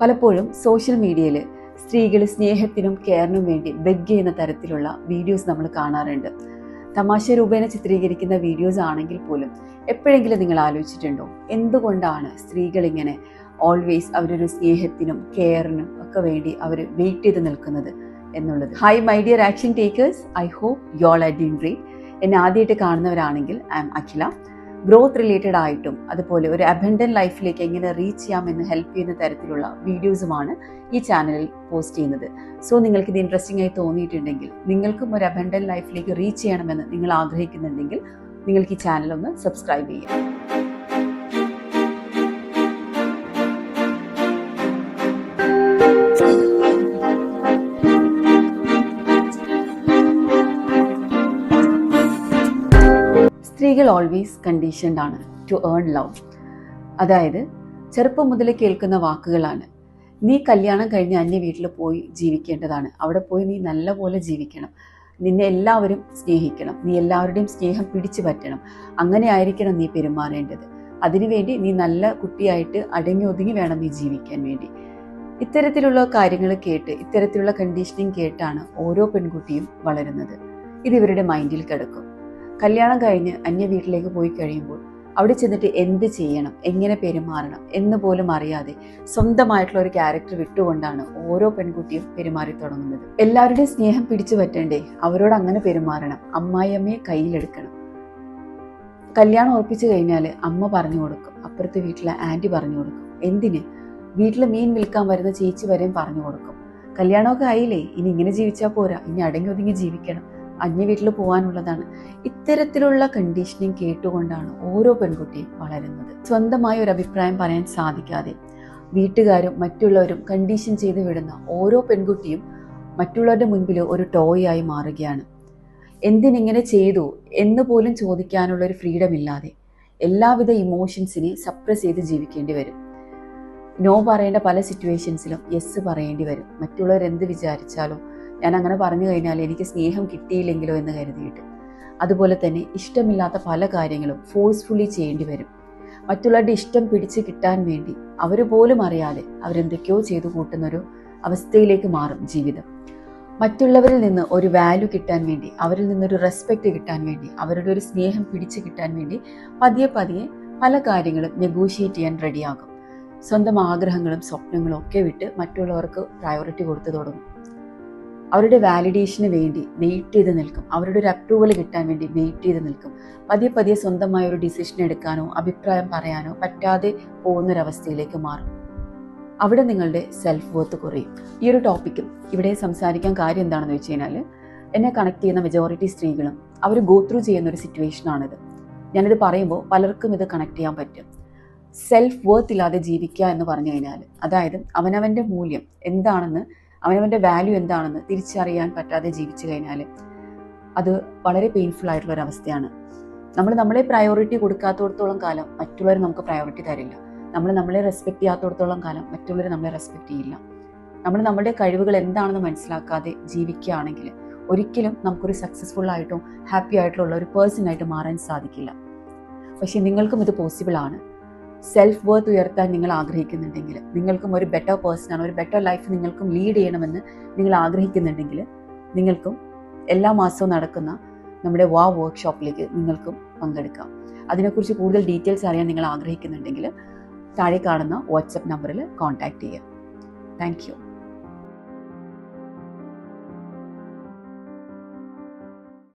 പലപ്പോഴും സോഷ്യൽ മീഡിയയിൽ സ്ത്രീകൾ സ്നേഹത്തിനും കെയറിനും വേണ്ടി ബെഗ് ചെയ്യുന്ന തരത്തിലുള്ള വീഡിയോസ് നമ്മൾ കാണാറുണ്ട്. തമാശ രൂപേണ ചിത്രീകരിക്കുന്ന വീഡിയോസ് ആണെങ്കിൽ പോലും എപ്പോഴെങ്കിലും നിങ്ങൾ ആലോചിച്ചിട്ടുണ്ടോ? എന്തുകൊണ്ടാണ് സ്ത്രീകൾ ഇങ്ങനെ ഓൾവേസ് അവരൊരു സ്നേഹത്തിനും കെയറിനും ഒക്കെ വേണ്ടി അവർ വെയിറ്റ് ചെയ്ത് നിൽക്കുന്നത് എന്നുള്ളത്? Hi my dear action takers I hope y'all are doing great എന്നെ ആദ്യമായിട്ട് കാണുന്നവരാണെങ്കിൽ I am Akhila growth related ആയിട്ടും അതുപോലെ ഒരു അബൻഡൻ ലൈഫിലേക്ക് എങ്ങനെ റീച്ച് ചെയ്യാം എന്ന് ഹെൽപ്പ് ചെയ്യുന്ന തരത്തിലുള്ള വീഡിയോസുമാണ് ഈ ചാനലിൽ പോസ്റ്റ് ചെയ്യുന്നത്. സോ നിങ്ങൾക്ക് ഇത് ഇൻട്രസ്റ്റിംഗ് ആയി തോന്നിയിട്ടുണ്ടെങ്കിൽ നിങ്ങൾക്കും ഒരു അബൻഡൻ ലൈഫിലേക്ക് റീച്ച് ചെയ്യണമെന്ന് നിങ്ങൾ ആഗ്രഹിക്കുന്നുണ്ടെങ്കിൽ നിങ്ങൾക്ക് ഈ ചാനൽ ഒന്ന് സബ്സ്ക്രൈബ് ചെയ്യാം. സ്ത്രീകൾ ഓൾവേസ് കണ്ടീഷൻഡ് ആണ് ടു ഏൺ ലവ് അതായത് ചെറുപ്പം മുതൽ കേൾക്കുന്ന വാക്കുകളാണ്. നീ കല്യാണം കഴിഞ്ഞ് അന്യ വീട്ടിൽ പോയി ജീവിക്കേണ്ടതാണ്. അവിടെ പോയി നീ നല്ലപോലെ ജീവിക്കണം. നിന്നെ എല്ലാവരും സ്നേഹിക്കണം. നീ എല്ലാവരുടെയും സ്നേഹം പിടിച്ചു പറ്റണം. അങ്ങനെ ആയിരിക്കണം നീ പെരുമാറേണ്ടത്. അതിനുവേണ്ടി നീ നല്ല കുട്ടിയായിട്ട് അടങ്ങി ഒതുങ്ങി വേണം നീ ജീവിക്കാൻ വേണ്ടി. ഇത്തരത്തിലുള്ള കാര്യങ്ങൾ കേട്ട് ഇത്തരത്തിലുള്ള കണ്ടീഷനിങ് കേട്ടാണ് ഓരോ പെൺകുട്ടിയും വളരുന്നത്. ഇത് ഇവരുടെ മൈൻഡിൽ കിടക്കും. കല്യാണം കഴിഞ്ഞ് അന്യ വീട്ടിലേക്ക് പോയി കഴിയുമ്പോൾ അവിടെ ചെന്നിട്ട് എന്ത് ചെയ്യണം? എങ്ങനെ പെരുമാറണം? എന്ന് പോലും അറിയാതെ സ്വന്തമായിട്ടുള്ള ഒരു ക്യാരക്ടർ വിട്ടുകൊണ്ടാണ് ഓരോ പെൺകുട്ടിയും പെരുമാറി തുടങ്ങുന്നത്. എല്ലാവരുടെയും സ്നേഹം പിടിച്ചു പറ്റണ്ടേ? അവരോട് അങ്ങനെ പെരുമാറണം. അമ്മായിയമ്മയെ കയ്യിലെടുക്കണം. കല്യാണം ഉറപ്പിച്ചു കഴിഞ്ഞാൽ അമ്മ പറഞ്ഞു കൊടുക്കും. അപ്പുറത്തെ വീട്ടിലെ ആന്റി പറഞ്ഞു കൊടുക്കും. എന്തിന്? വീട്ടിൽ മീൻ വിൽക്കാൻ വരുന്ന ചേച്ചി വരെയും പറഞ്ഞു കൊടുക്കും. കല്യാണമൊക്കെ ആയില്ലേ? ഇനി ഇങ്ങനെ ജീവിച്ചാൽ പോരാ. ഇനി അടങ്ങി ഒതുങ്ങി ജീവിക്കണം. അന്യ വീട്ടിൽ പോകാനുള്ളതാണ്. ഇത്തരത്തിലുള്ള കണ്ടീഷനിങ് കേട്ടുകൊണ്ടാണ് ഓരോ പെൺകുട്ടിയും വളരുന്നത്. സ്വന്തമായ ഒരു അഭിപ്രായം പറയാൻ സാധിക്കാതെ വീട്ടുകാരും മറ്റുള്ളവരും കണ്ടീഷൻ ചെയ്ത് വിടുന്ന ഓരോ പെൺകുട്ടിയും മറ്റുള്ളവരുടെ മുൻപിൽ ഒരു ടോയായി മാറുകയാണ്. എന്തിനിങ്ങനെ ചെയ്തു എന്ന് പോലും ചോദിക്കാനുള്ള ഒരു ഫ്രീഡം ഇല്ലാതെ എല്ലാവിധ ഇമോഷൻസിനെ സപ്രസ് ചെയ്ത് ജീവിക്കേണ്ടി വരും. നോ പറയേണ്ട പല സിറ്റുവേഷൻസിലും യെസ് പറയേണ്ടി വരും. മറ്റുള്ളവർ എന്ത് വിചാരിച്ചാലും ഞാൻ അങ്ങനെ പറഞ്ഞു കഴിഞ്ഞാൽ എനിക്ക് സ്നേഹം കിട്ടിയില്ലെങ്കിലോ എന്ന് കരുതിയിട്ട്. അതുപോലെ തന്നെ ഇഷ്ടമില്ലാത്ത പല കാര്യങ്ങളും ഫോഴ്സ്ഫുള്ളി ചെയ്യേണ്ടി വരും. മറ്റുള്ളവരുടെ ഇഷ്ടം പിടിച്ച് കിട്ടാൻ വേണ്ടി അവർ പോലും അറിയാതെ അവരെന്തൊക്കെയോ ചെയ്തു കൂട്ടുന്നൊരു അവസ്ഥയിലേക്ക് മാറും ജീവിതം. മറ്റുള്ളവരിൽ നിന്ന് ഒരു വാല്യൂ കിട്ടാൻ വേണ്ടി അവരിൽ നിന്നൊരു റെസ്പെക്റ്റ് കിട്ടാൻ വേണ്ടി അവരുടെ ഒരു സ്നേഹം പിടിച്ചു കിട്ടാൻ വേണ്ടി പതിയെ പതിയെ പല കാര്യങ്ങളും നെഗോഷിയേറ്റ് ചെയ്യാൻ റെഡിയാകും സ്വന്തം ആഗ്രഹങ്ങളും സ്വപ്നങ്ങളും ഒക്കെ വിട്ട് മറ്റുള്ളവർക്ക് പ്രയോറിറ്റി കൊടുത്തു തുടങ്ങും. അവരുടെ വാലിഡേഷന് വേണ്ടി വെയിറ്റ് ചെയ്ത് നിൽക്കും. അവരുടെ ഒരു അപ്രൂവൽ കിട്ടാൻ വേണ്ടി വെയിറ്റ് ചെയ്ത് നിൽക്കും. പതിയെ പതിയെ സ്വന്തമായ ഒരു ഡിസിഷൻ എടുക്കാനോ അഭിപ്രായം പറയാനോ പറ്റാതെ പോകുന്നൊരവസ്ഥയിലേക്ക് മാറും. അവിടെ നിങ്ങളുടെ സെൽഫ് വർത്ത് കുറയും. ഈ ഒരു ടോപ്പിക്കും ഇവിടെ സംസാരിക്കാൻ കാര്യം എന്താണെന്ന് വെച്ച് കഴിഞ്ഞാൽ എന്നെ കണക്ട് ചെയ്യുന്ന മെജോറിറ്റി സ്ത്രീകളും അവർ ഗോ ത്രൂ ചെയ്യുന്ന ഒരു സിറ്റുവേഷനാണിത് ഞാനിത് പറയുമ്പോൾ പലർക്കും ഇത് കണക്ട് ചെയ്യാൻ പറ്റും. സെൽഫ് വർത്ത് ഇല്ലാതെ ജീവിക്കുക എന്ന് പറഞ്ഞു കഴിഞ്ഞാൽ അതായത് അവനവന്റെ മൂല്യം എന്താണെന്ന് അവനവന്റെ വാല്യൂ എന്താണെന്ന് തിരിച്ചറിയാൻ പറ്റാതെ ജീവിച്ചു കഴിഞ്ഞാൽ അത് വളരെ പെയിൻഫുൾ ആയിട്ടുള്ള ഒരു അവസ്ഥയാണ്. നമ്മൾ നമ്മളെ പ്രയോറിറ്റി കൊടുക്കാത്തടത്തോളം കാലം മറ്റുള്ളവർ നമുക്ക് പ്രയോറിറ്റി തരില്ല. നമ്മൾ നമ്മളെ റെസ്പെക്ട് ചെയ്യാത്തടത്തോളം കാലം മറ്റുള്ളവർ നമ്മളെ റെസ്പെക്ട് ചെയ്യില്ല. നമ്മൾ നമ്മുടെ കഴിവുകൾ എന്താണെന്ന് മനസ്സിലാക്കാതെ ജീവിക്കുകയാണെങ്കിൽ ഒരിക്കലും നമുക്കൊരു സക്സസ്ഫുൾ ആയിട്ടും ഹാപ്പി ആയിട്ടുള്ള ഒരു പേഴ്സൺ ആയിട്ട് മാറാൻ സാധിക്കില്ല. പക്ഷേ നിങ്ങൾക്കും ഇത് പോസിബിൾ ആണ്. സെൽഫ് വർത്ത് ഉയർത്താൻ നിങ്ങൾ ആഗ്രഹിക്കുന്നുണ്ടെങ്കിൽ നിങ്ങൾക്കും ഒരു ബെറ്റർ പേഴ്സണാണ് ഒരു ബെറ്റർ ലൈഫ് നിങ്ങൾക്കും ലീഡ് ചെയ്യണമെന്ന് നിങ്ങൾ ആഗ്രഹിക്കുന്നുണ്ടെങ്കിൽ നിങ്ങൾക്കും എല്ലാ മാസവും നടക്കുന്ന നമ്മുടെ വാ വർക്ക്ഷോപ്പിലേക്ക് നിങ്ങൾക്കും പങ്കെടുക്കാം. അതിനെക്കുറിച്ച് കൂടുതൽ ഡീറ്റെയിൽസ് അറിയാൻ നിങ്ങൾ ആഗ്രഹിക്കുന്നുണ്ടെങ്കിൽ താഴെ കാണുന്ന വാട്സപ്പ് നമ്പറിൽ കോൺടാക്റ്റ് ചെയ്യുക. താങ്ക്